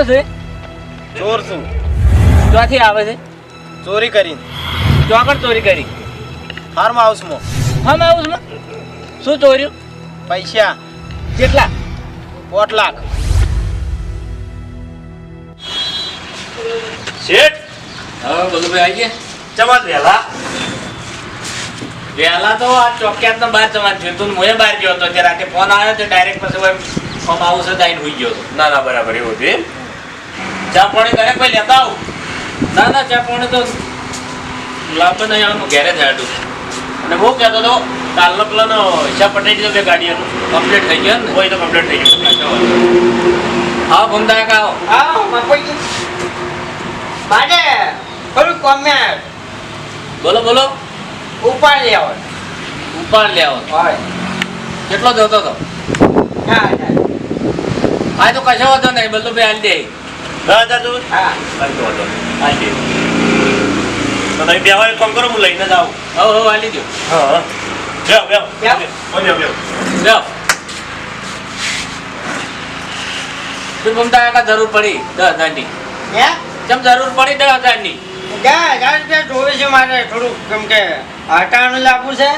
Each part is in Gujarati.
કોણ છે? ચોર છું. ક્યાંથી આવે છે? ચોરી કરીને. ચોકડ ચોરી કરી. ફાર્મ હાઉસમાં ફાર્મ હાઉસમાં શું ચોર્યું? પૈસા. કેટલા? પોટ લાખ. શેઠ? હવે બધું ભાઈ આવી ગયા ચમાત વહેલા. વહેલા તો આ ચોક્યાત બહાર જવા જોયું તું મોએ બહાર ગયો હતો. ત્યારે રાતે ફોન આવ્યો તો ડાયરેક્ટ પછી ફોર્મ હાઉસ જ આવીને હોઈ ગયો હતો. ના ના બરાબર એવું હતું ચા પાણી ઘરે કોઈ લેતા આવું. ના ના ચા પાણી તો લાભ નહીં આવવાનું ઘેરે હાડું અને બહુ કહેતો હતો કાલનો પેલાનો હિસાબ પટાઈ દીધો બે ગાડીઓનો કમ્પ્લીટ થઈ ગયો ને હોય તો કમ્પ્લીટ થઈ ગયો. હા ભૂમતા કા આવો. હા મકોઈ મારે થોડું કોમે બોલો બોલો. ઉપાડ લેવો ઉપાડ લે આવો. હા. કેટલો જોતો હતો હા હા. હા તો કશો વાંધો નહીં બધું બે હાલ દે. દસ હા. વાંધો. તો તમે બે વાર કામ કરો હું લઈને જ આવું. હો હા હા. બેહો બેહો. લ્યો શું ભૂમતા કાકા જરૂર પડી? દસ હજારની. હે? કેમ જરૂર પડી દસ હજારની? ગયા હજાર રૂપિયા જોવે છે મારે થોડું કેમ કે હટાણું લાવવું છે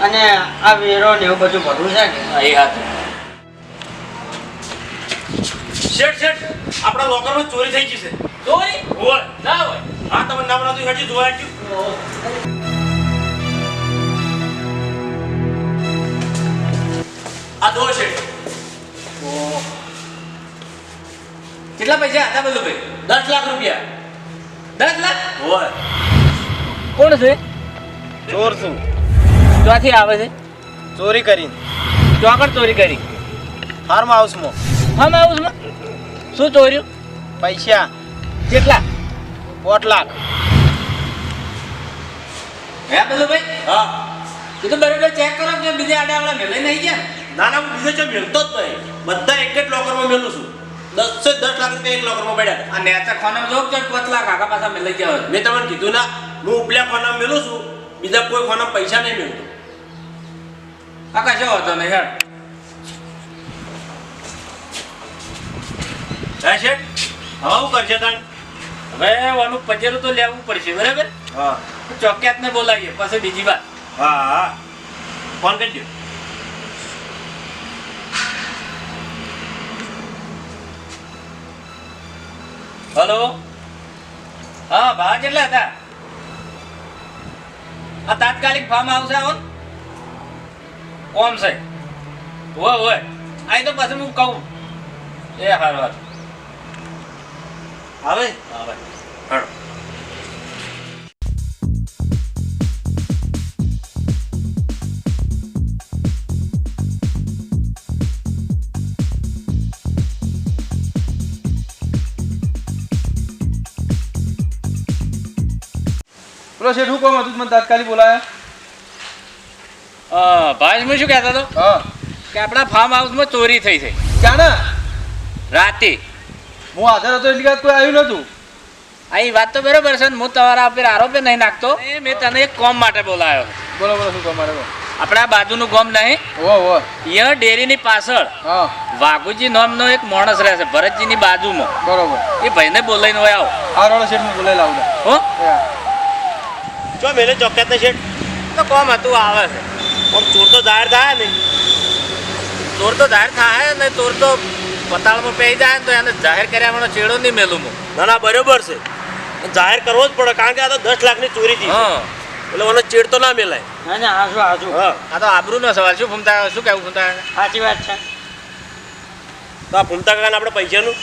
અને આ વેરો ને એવું બધું ભરવું છે ને. હા, એ હાથું શેઠ શેઠ આપણા લોકરમાં ચોરી થઈ ગઈ છે. ચોરી? હોય. ના હોય. હા તમે નામ નતું હેઠી જોવા આવ્યું આ દો છે કેટલા પૈસા હતા બધું ભાઈ? દસ લાખ રૂપિયા. દસ લાખ? હોય. કોણ છે? ચોર છું. ક્યાંથી આવે છે? ચોરી કરીને. ચોકડ ચોરી કરી? ફાર્મ હાઉસમાં. ફાર્મ હાઉસમાં? શું ચોર્યું? પૈસા. કેટલા? પોટ લાખ. હે બધું ભાઈ હા. તું તો બરોબર ચેક કરો કે બીજા આડે વાળા મેલે નહીં ગયા? ના ના હું બીજો ચો મેળતો જ નહીં. બધા એક જ લોકરમાં મેલું છું. દસ દસ લાખ રૂપિયા એક લોકરમાં પડ્યા. આ નેતા ખોનામ જો કે પાંચ લાખ આગા પાછા મેલે ગયા હોય. મેં તમને કીધું ના હું ઉપલા ખોનામાં મેલું છું બીજા કોઈ ખોનામાં પૈસા નહીં મેળતો આ કશો હતો નહીં હેડ. હે છે હવે હું કરશે તાણ? હવે આનું પજેરું તો લેવું પડશે બરાબર? હા. ચોક્યાતને બોલાવીએ પછી બીજી વાત હા હા. ફોન કરજો. હલો? હા ભાવ કેટલા હતા? આ તાત્કાલિક ફાર્મ આવશે આવો કોમ છે. હોય હોય. આ તો પછી હું કહું. એ હારું હારું. આવે? હા ભાઈ શેઠ હું કોમ હતું મને તાત્કાલિક બોલાયા. અ, ભાઈ હું શું કહેતો હતો? હા. કે આપણા ફાર્મ હાઉસમાં ચોરી થઈ છે. ક્યાં રાતે. હું હાજર હતો એટલી વાત કોઈ આવ્યું નતું અહીં વાત તો બરોબર છે ને હું તમારા ઉપર આરોપે નહીં નાખતો. એ મેં તને એક કોમ માટે બોલાયો. બોલો બોલો શું તમારે માટે આપણા બાજુનું ગોમ નહીં. ઓ હો અહીંયા ડેરીની પાછળ હા. વાઘુજી નામનો એક માણસ રહે છે ભરતજીની બાજુમાં. બરોબર. એ ભાઈને બોલાઈને હોય આવો. આ રોડ શેઠ હું બોલાવી લાવું હો? જો મેલે ચોક્કસ ને શેઠ તો કોમ હતું આવે છે. આમ ચોર તો જાહેર થાય ને ચોર તો જાહેર થાય ને ચોર તો પતાળમાં પહેરી જાય ને તો એને જાહેર કર્યા મને ચેડો નહીં મેલું હું. ના ના બરોબર છે. જાહેર કરવો જ પડે કારણ કે આ તો દસ લાખની ચોરી થઈ એટલે મને ચેડ તો ના મેલાય. ના ના હાજુ હાજુ હા. આ તો આબરૂનો સવાલ શું ફૂમતા શું કહેવું ફૂમતા સાચી વાત છે. તો આ ફૂમતા કાકાને આપણે પૈસાનું?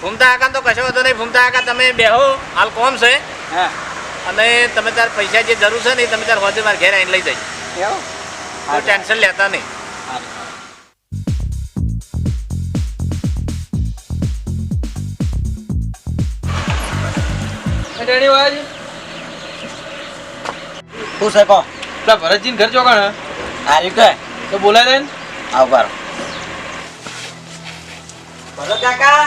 ફૂમતા કાકા તો કશો વધુ નહીં. ફૂમતા કાકા તમે બેહો. હાલ કોમ છે. હા. અને તમે તાર પૈસા જે જરૂર છે ને એ તમે તાર હોદે મારા ઘેર આવીને લઈ જાય ટેન્શન લેતા નહીં. ડેડી વાજી શું છે પેલા ભરતજીને ઘર ચોકાણ હે? રીતે તો બોલાય દે ને આભાર ભલો કાકા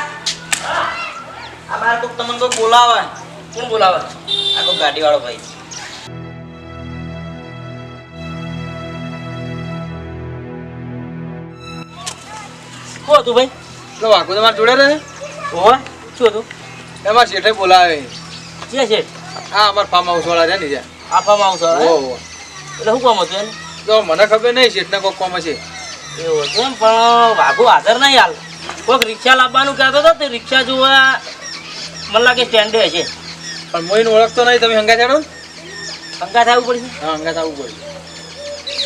આ બાર કોક તમને કોઈ બોલાવે. કોણ બોલાવે? આ કોક ગાડી વાળો ભાઈ શું હતું ભાઈ? વાઘો તમારે જોડે રહે? ઓહો શું હતું? એમાં શેઠે બોલાવે. છે છે. આ અમાર ફાર્મ હાઉસ વાળા ને આ ઓહો ઓહો. એટલે શું કામ હતું એને? તો મને ખબર નહીં છે એટલે કોઈક કોમ છે એવું છે એમ પણ વાઘુ હાજર નહીં હાલ. કોઈક રિક્ષા લાવવાનું કહેતો હતો તે રિક્ષા જોવા મને લાગે સ્ટેન્ડે છે. પણ મોઈને ઓળખતો નહીં તમે હંગા ચાડો ને? શંકા થવું પડશે? હા હંગા થવું પડશે.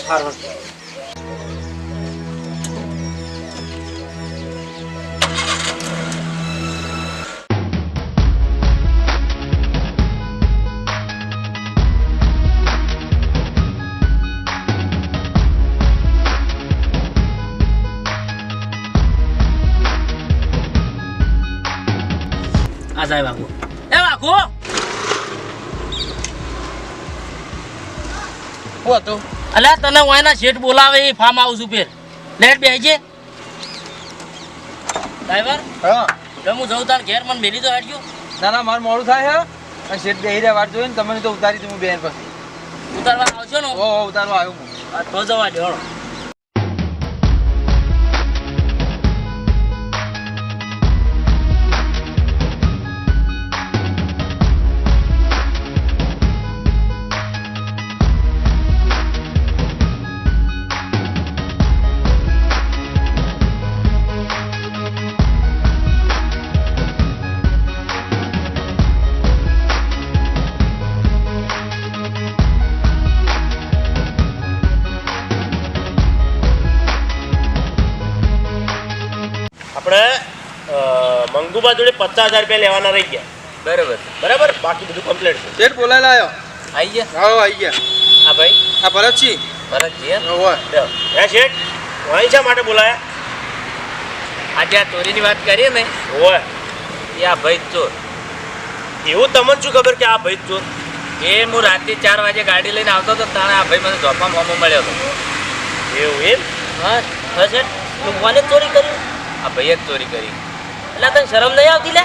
સારું. સાહેબ વાઘુ. એ વાઘુ! શું હતું? અલ્યા તને વાયના શેઠ બોલાવે એ ફાર્મ હાઉસ ઉપર. લેટ બેસી છે ડ્રાઈવર હા. જો હું જઉં તાર ઘેર મને મેલી તો હાડજો. ના ના મારું મોડું થાય છે અને શેઠ બેહી રહ્યા વાટ જોઈને તમને તો ઉતારી દઉં બેન પછી. ઉતારવા આવશો ને? ઓહો ઉતારવા આવ્યો હું. તો જવા દો મંગુબા જોડે પચાસ હજાર રૂપિયા લેવાના રહી ગયા. બરાબર. બરાબર? બાકી બધું કમ્પ્લીટ છે. શેઠ બોલાયેલા આવ્યો આવી ગયા? આવો આવી ગયા. હા ભાઈ. આ ભરતજી. ભરતજી લ્યો. હે શેઠ? અહીં શા માટે બોલાયા? આજે આ ચોરીની વાત કરીએ ને હોય એ આ ભાઈ ચોર. એવું તમને શું ખબર કે આ ભાઈ ચોર? એ હું રાતે ચાર વાગે ગાડી લઈને આવતો હતો તાણે આ ભાઈ મને જોપા મોમો મળ્યો હતો. એવું એમ? હા હા છે તું કોને ચોરી કરી? આ ભાઈએ જ ચોરી કરી. એટલે તને શરમ નહીં આવતી લે?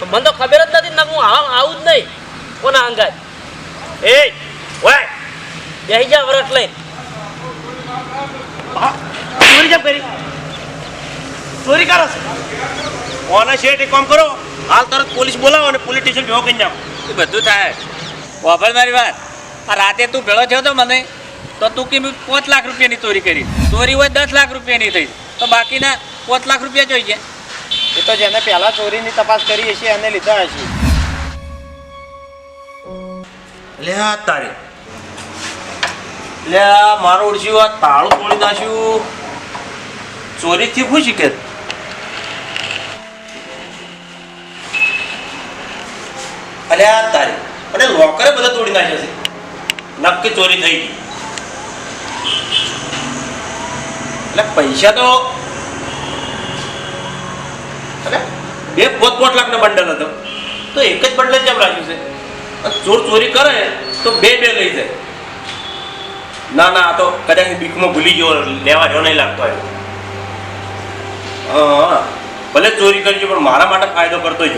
તો મને તો ખબર જ નથી ને હું આવ આવું જ નહીં. કોના અંગાત? એ ઓય બેસી જા વરસ લઈ ચોરી કેમ કરી? ચોરી કરો છો? ઓના શેઠ એક કામ કરો? હાલ તરત પોલીસ બોલાવો અને પોલીસ સ્ટેશન ભેગો કરી નાખો એ બધું થાય. વાપર મારી વાત. આ રાતે તું ભેળો થયો તો મને તો તું કે પાંચ લાખ રૂપિયાની ચોરી કરી? ચોરી હોય દસ લાખ રૂપિયાની થઈ. તો બાકીના પાંચ લાખ રૂપિયા જોઈ ગયા. એ તો જેને પહેલા ચોરીની તપાસ કરી હશે, એને લીધા હશે. લે આ તારે. લે મારો ઓળશ્યું આ તાળું તોડી નાખ્યું. ચોરીથી પૂછી કે અલે આ તારે. અને લોકરે બધા તોડી નાખ્યા છે. નક્કી ચોરી થઈ ગઈ. એટલે પૈસા તો અલે બે પોત પોત લાખનો બંડલ હતો. તો એક જ બંડલ કેમ રાખ્યું છે? ચોર ચોરી કરે તો બે બે લઈ જાય. ના ના, આ તો કદાચ બીકમાં ભૂલી ગયો, લેવા જો નહીં લાગતો આવ્યો હા. ભલે ચોરી કરી પણ મારા માટે ફાયદો કરતો જ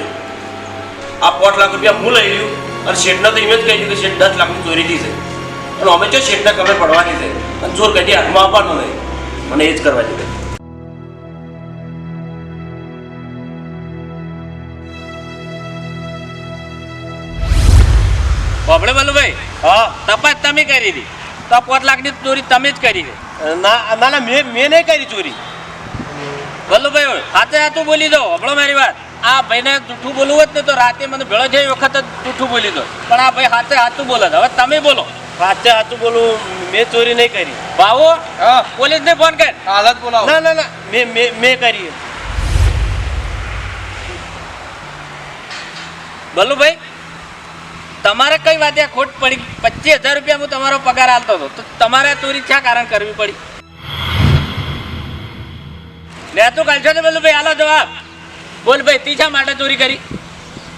આ પાંચ લાખ રૂપિયા હું લઈ લઉં અને શેઠના તો એમ જ કહી દીધું કે શેઠ દસ લાખની ચોરી થઈ છે. અને અમે જો શેઠને કમે પડવાની છે. અને ચોર કદી હાથમાં આપવાનો નહીં. મને એ જ કરવા દીધું બાપડે બલુભાઈ હા તપાસ તમે કરી હતી તો પાંચ લાખની ચોરી તમે જ કરી ના ના ના મેં મેં નહીં કરી ચોરી. વલ્લુભાઈ સાચે સાચું બોલી દો હમણાં મારી વાત. આ ભાઈને જૂઠું બોલવું હોત ને તો રાતે મને ભેળો છે એ વખત જ જૂઠું બોલી દો. પણ આ ભાઈ સાચે સાચું બોલે હવે તમે બોલો. સાચે સાચું બોલું મેં ચોરી નહીં કરી. ભાવો હા. પોલીસને ફોન કર. હાલત બોલાવો. ના ના ના મેં મેં મેં કરી. બલ્લુભાઈ તમારે કઈ વાતે ખોટ પડી? પચીસ હજાર રૂપિયા હું તમારો પગાર આલતો હતો. તો તમારે ચોરી શા કારણ કરવી પડી? લે તું કાલશો ને પેલું ભાઈ આલો જવાબ. બોલ ભાઈ તી શા માટે ચોરી કરી?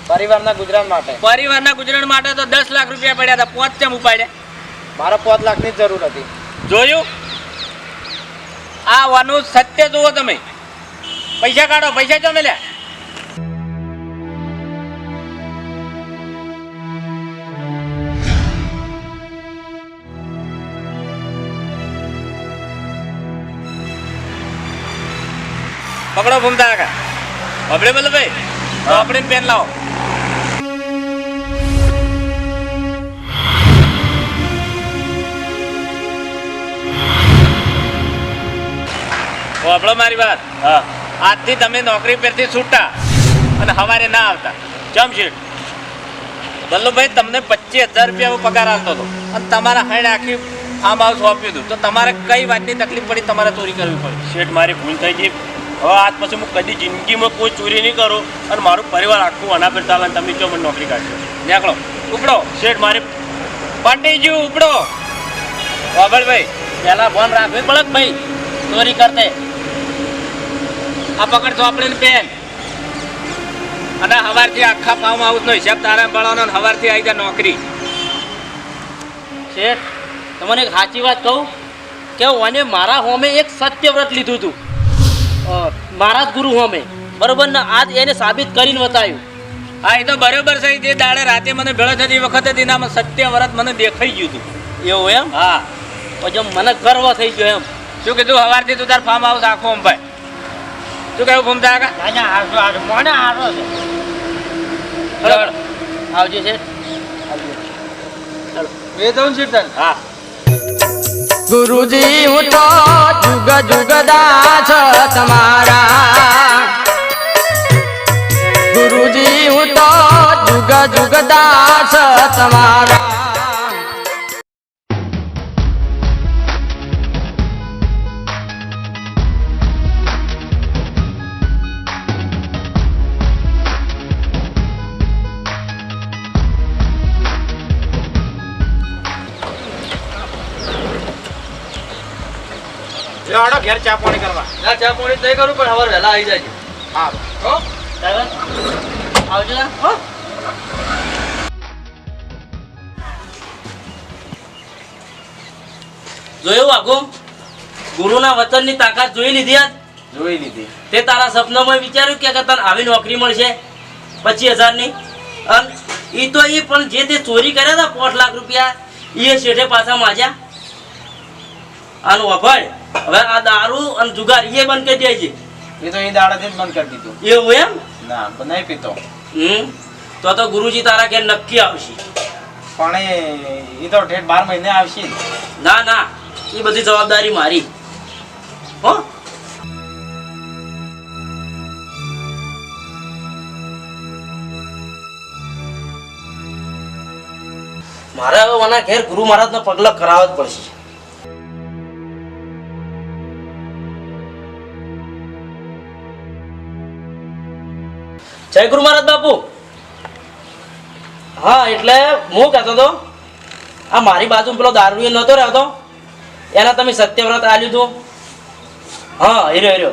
પરિવારના ગુજરાન માટે. પરિવારના ગુજરાન માટે તો દસ લાખ રૂપિયા પડ્યા હતા. પાંચ ચમ ઉપાડ્યા? મારે પાંચ લાખની જરૂર હતી. જોયું? આ વાનું સત્ય જુઓ તમે. પૈસા કાઢો પૈસા ચમે મેલ્યા પકડો ભૂમતા કાકા આપણે બોલો ભાઈ તો આપણે પેન લાવો. વાપરો મારી વાત. હા. આજથી તમે નોકરી પરથી છૂટા અને સવારે ના આવતા. ચમ શીટ વલ્લભભાઈ તમને પચીસ હજાર રૂપિયા પગાર આવતો હતો. અને તમારા હાઈડ આખી ફાર્મ હાઉસ સોંપ્યું હતું. તો તમારે કઈ વાતની તકલીફ પડી? તમારે ચોરી કરવી પડી. શેઠ મારી ભૂલ થઈ ગઈ. હવે આજ પછી હું કદી જિંદગીમાં કોઈ ચોરી નહીં કરું અને મારું પરિવાર આખું અના પર ચાલે અને તમે જો મને નોકરી કાઢશો નીકળો. ઉપડો. શેઠ, મારી પંડિતજી ઉપડો. વાબળભાઈ પહેલા ફોન રાખવી પડે કે ભાઈ ચોરી કરતે. આ પકડ ચોપડીને પેન. અને સવારથી આખા ફાર્મ હાઉસનો હિસાબ તારા મળવાનો અને હવારથી આવી જાય નોકરી. શેઠ, તમને એક સાચી વાત કહું? કે મને મારા હોમે એક સત્યવ્રત લીધું હતું. મારા જ ગુરુ હોમે બરોબર ને? આજ એને સાબિત કરીને બતાવ્યું. હા એ તો બરોબર છે. જે દાડે રાતે મને ભેળો થતી વખતે તેનામાં સત્ય વરત મને દેખાઈ ગયું હતું. એવું એમ? હા. પછી મને ગર્વ થઈ ગયો એમ. શું કીધું? હવારથી તું તાર ફાર્મ હાઉસ આખો અંભાઈ શું કહ્યું ઘૂમતા કાકા મને હારો છે. બરોબર. આવજો શેઠ. એ શેઠ હા. ગુરુજી હું તો જુગ જુગદાસ તમારા ગુરુજી હું તો જુગ જુગદાસ તમારા ના ચા પાણી તય કરું પણ હવે વહેલા આવી જાય હો? ડ્રાઈવર? આવજો ને હો? જોયું વાઘો? ગુરુના વચનની તાકાત જોઈ લીધી આજ? જોઈ લીધી. તે તારા સપનામાં વિચાર્યું કે તને આવી નોકરી મળશે? પચીસ હજારની? અને એ તો એ પણ જે તે ચોરી કર્યા હતા પોઠ લાખ રૂપિયા એ શેઠે પાછા માજ્યા આનું વફાડ હવે આ દારૂ અને જુગાર એ બંધ કરી દેજે. એ તો એ દાડાથી જ બંધ કરી દીધું. એવું એમ? ના નહીં પીતો. હમ? તો તો ગુરુજી તારા ઘેર નક્કી આવશે. પણ એ એ તો ઠેઠ બાર મહિને આવશે ના. ના એ બધી જવાબદારી મારી. હો? મારે હવે મને ઘેર ગુરુ મહારાજનો પગલો કરાવવા જ પડશે. જય ગુરુ મહારાજ બાપુ. હા, એટલે હું કહેતો હતો, આ મારી બાજુ પેલો દારૂ નહોતો રહેતો. એના તમે સત્યવ્રત આ લીધું હા હીરો હીરો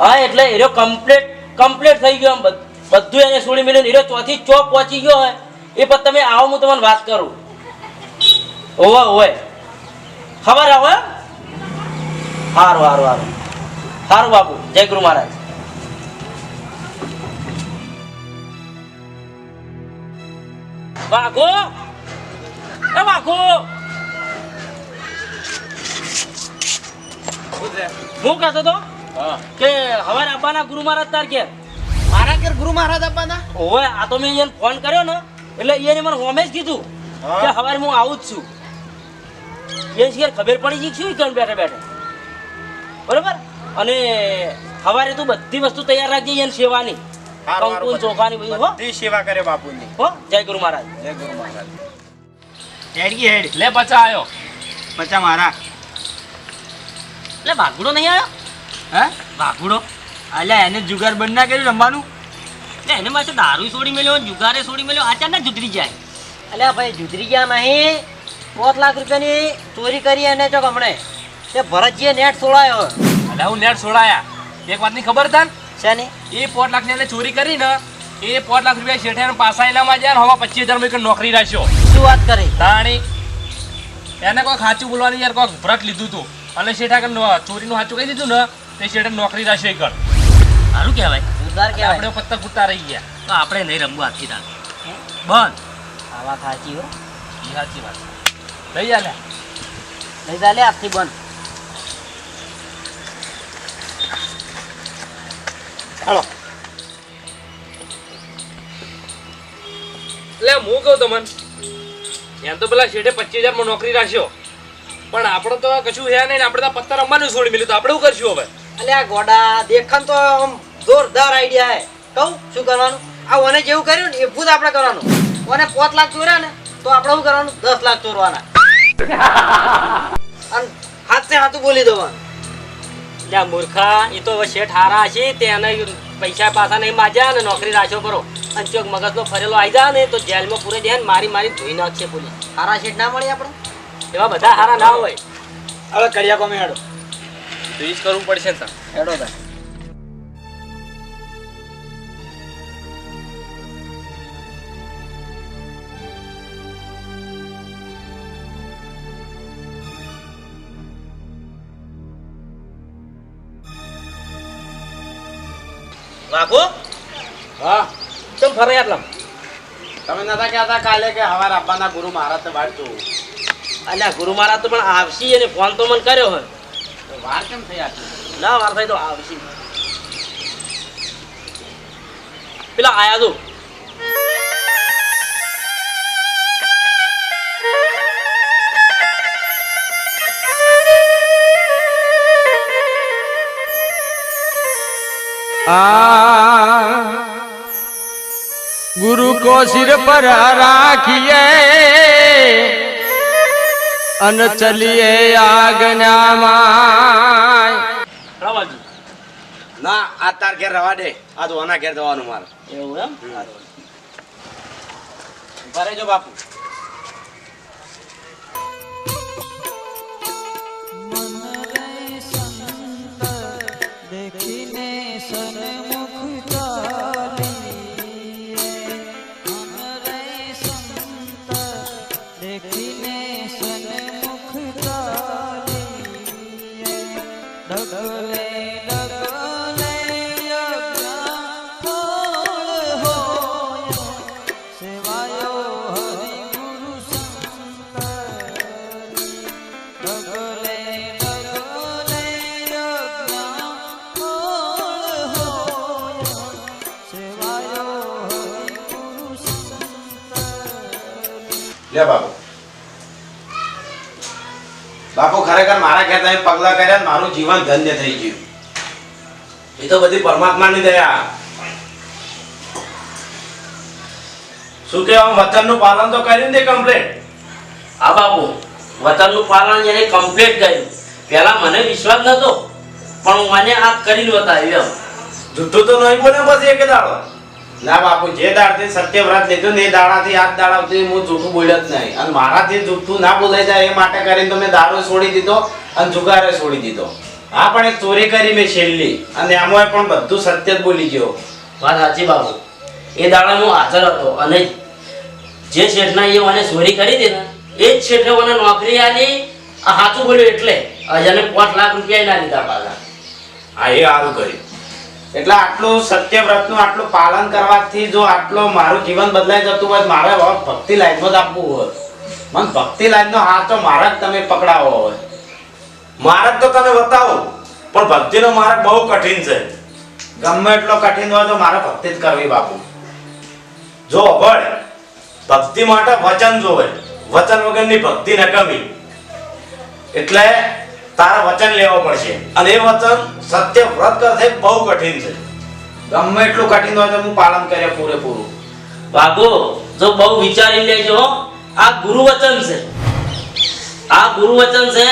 હા, એટલે હીરો કમ્પ્લીટ કમ્પ્લીટ થઈ ગયો આમ બધ- એને સુડી મેળવી હીરો ચોથી ચોપ પહોંચી ગયો હોય, એ પછી તમે આવો, હું તમને વાત કરું. ઓવે ઓવે ખબર આવે? સારું સારું સારું સારું બાપુ, જય ગુરુ મહારાજ. વાઘો એ વાઘો હું કહેતો તો કે હવારે આપવાના ગુરુ મહારાજ તાર કે મારા ઘેર ગુરુ મહારાજ આપવાના? ઓવે આ તો મેં એને ફોન કર્યો ને એટલે એને મને હોમે જ કીધું. કે હવારે હું આવું જ છું. એ શેર ખબર પડી ગઈ શું બેઠા બેઠા. બરોબર? અને હવારે તું બધી વસ્તુ તૈયાર રાખજે એને સેવાની. હારું, ચોખાની બધું. હો. બધી સેવા કરે બાપુની. હો જય ગુરુ મહારાજ. જય ગુરુ મહારાજ. હેડકી હેડ. લે પચા આયો. પચા મારા. લે ભાગુડો નહીં આયો? હે? ભાગુડો અલ્યા એને જુગાર બંધ ના કર્યું રમવાનું? એટલે એને માથે દારૂ છોડી મેલ્યો જુગારે છોડી મેલ્યો આચાર ના જુદરી જાય. અલ્યા ભાઈ જુદરી ગયા નહીં. પોત લાખ રૂપિયાની ચોરી કરી અને ચોક હમણે. તે ભરતજીએ નેટ છોડાયો એટલે હું નેટ છોડાયા એક વાતની ખબર હતા છે ને એ પોટ લાખની ચોરી કરી ને એ પોટ લાખ રૂપિયા શેઠે પાસા એનામાં જાય હવા પચીસ હજાર નોકરી રાખ્યો. શું વાત કરી? તાણી એને કોઈ ખાચું બોલવાની યાર કોઈ વ્રત લીધું હતું અને શેઠા કે ચોરીનું સાચું કહી દીધું ને તે શેઠે નોકરી રાખ્યો એ સારું કહેવાય. ઉધાર કહેવાય. આપણે પત્તા કૂટતા રહી ગયા. તો આપણે નહીં રમવું આજથી તાર બંધ. આ વાત સાચી હો. સાચી વાત. લઈ જા લે. લઈ જા લે આજથી બંધ. હાલો. એટલે હું કહું તમને. એમ તો પેલા શેઠે પચીસ હજારમાં નોકરી રાખ્યો પણ આપણે તો કશું હે નહીં આપણે તો પથ્થર રમવાનું છોડી મળ્યું તો આપણે શું કરશું હવે? એટલે આ ગોડા દેખાન તો આમ જોરદાર આઈડિયા હે. કહું શું કરવાનું? આ ઓને જેવું કર્યું ને એવું જ આપણે કરવાનું. ઓને પોત લાખ ચોર્યા ને તો આપણે શું કરવાનું? દસ લાખ ચોરવાના. અને હાથે હાથું બોલી દેવાનું. ત્યાં મૂર્ખા એ તો શેઠ હારા છે તેને પૈસા પાછા નહીં માજ્યા ને નોકરી રાખ્યો કરો અને ચોક મગજનો ફરેલો આવી જાય ને તો જેલમાં પૂરે જાય ને મારી મારી ધોઈ નાખશે પોલીસ. હારા શેઠ ના મળે આપણે? એવા બધા હારા ના હોય. હવે કર્યા કોમે હેડો. તો ઈ જ કરવું પડશે ને. હેડો તા રાખો. હા. ચમ ફરે આટલા તમે નતા કહેતા કાલે કે હવાર આપવાના ગુરુ મહારાજ ને વાંચજો અલ્યા ગુરુ મહારાજ તો પણ આવશી અને ફોન તો મને કર્યો હોય. વાર કેમ થઈ આટલી? ના વાર થઈ તો આવશી. પેલા આયા તો આ ગુરુ કો સિર પર રાખીએ અન ચલીએ આજ્ઞામાં રવાજી ના આ તાર ઘેર રવા દે. આ તો આના ઘેર જવાનું મારે. એવું એમ? ભરે જો બાપુ. દેખીને બાપુ ખરેખર મારા ઘેર તમે પગલા કર્યા ને મારું જીવન ધન્ય થઈ ગયું. એ તો બધી પરમાત્માની દયા. શું કહેવા વચનનું પાલન તો કર્યું ને કમ્પ્લેટ હા, બાપુ, વતનનું પાલન એને કમ્પ્લીટ કર્યું. પહેલા મને વિશ્વાસ નતો, પણ મને આ કરીને બતાવ્યું એમ. જુઠ્ઠું તો નહીં બોલે પછી એક દાડો. ના બાપુ, જે દાડથી સત્યવ્રત લીધું ને એ દાડાથી આજ દાડા સુધી હું જૂઠું બોલ્યો જ નહીં. અને મારાથી જૂઠું ના બોલાઈ જાય એ માટે કરીને તો મેં દારૂ છોડી દીધો અને જુગારે છોડી દીધો. હા, પણ એક ચોરી કરી મેં છેલ્લી. અને એમાં પણ બધું સત્ય જ બોલી ગયો. વાત સાચી બાપુ. એ દાડા હું હાજર હતો અને જે શેઠના એ મને ચોરી કરી દીધા એ જ શેઠે મને નોકરી આલી સાચું બોલ્યું એટલે. હજારને પાંચ લાખ રૂપિયા ના લીધા પાછા. હા, એ સારું કર્યું. એટલે આટલું સત્યવ્રતનું આટલું પાલન કરવાથી જો આટલો મારું જીવન બદલાઈ જતું હોય મારે હવે ભક્તિ લાઈનમાં જ આપવું હોય. મને ભક્તિ લાઈનનો હાચો માર્ગ તમે પકડાવો હોય. માર્ગ તો તમે બતાવો પણ ભક્તિનો માર્ગ બહુ કઠિન છે. ગમે એટલો કઠિન હોય તો મારે ભક્તિ જ કરવી બાપુ. જો અભળ ભક્તિ માટે વચન જોવે. વચન વગરની ભક્તિ નકમી એટલે તારા વચન લેવો પડશે. અને એ વચન સત્ય વ્રત કરશે બહુ કઠિન છે. ગમે એટલું કઠિન હોય તો હું પાલન કરે પૂરેપૂરું. બાબુ જો બહુ વિચારી લેજો હો. આ ગુરુ વચન છે. આ ગુરુ વચન છે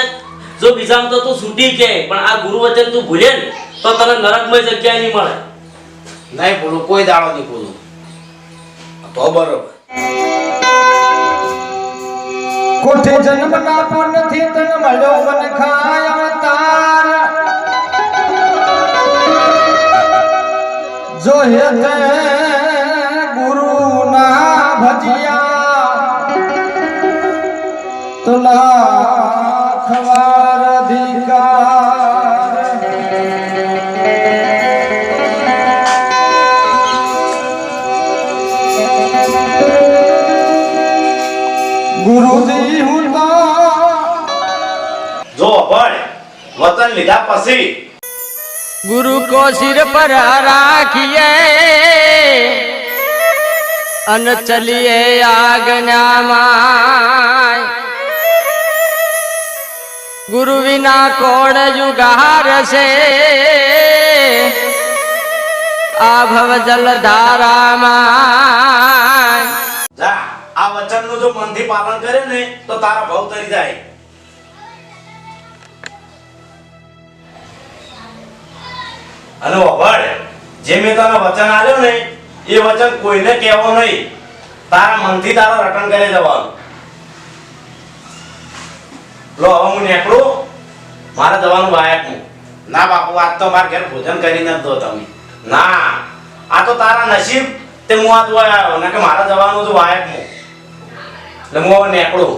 જો બીજામાં તો તું છૂટી કે પણ આ ગુરુ વચન તું ભૂલે ને તો તને નરકમય જગ્યા નહીં મળે. નહીં ભૂલું કોઈ દાડો નહીં ભૂલું. તો બરોબર. કોઠે જન્મ ના પુણ્યથી તન મળો મન ખાય અવતાર જો હે તે ગુરુ ના ભજિયા, તો લાખ વતન લીધા પછી ગુરુ કો સિર પર રાખીએ અન ચલીએ આજ્ઞામાં ગુરુ વિના કોણ જુગાર છે? આ ભવ જલ ધારામાં આ વચનનું જો મનથી પાલન કરે ને તો તારા ભવ તરી જાય. અને વભળ જે મેં તને વચન આલ્યો ને એ વચન કોઈને કહેવો નહીં. તારા મનથી તારા રટણ કરી જવાનું લો હવે હું નીકળું. મારે જવાનું વાયકનું ના બાપુ આજ તો મારા ઘેર ભોજન કરી નથી દો તમે. ના આ તો તારા નસીબ તે હું આ જોવા આવ્યો. ને કે મારે જવાનું હતું વાયકનું એટલે હું હવે નીકળું.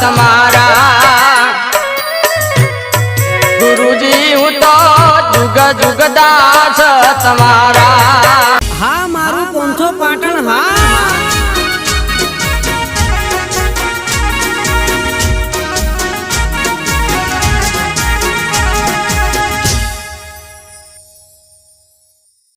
તમારા. ગુરુજી હું તો જુગ જુગદાસ તમારા.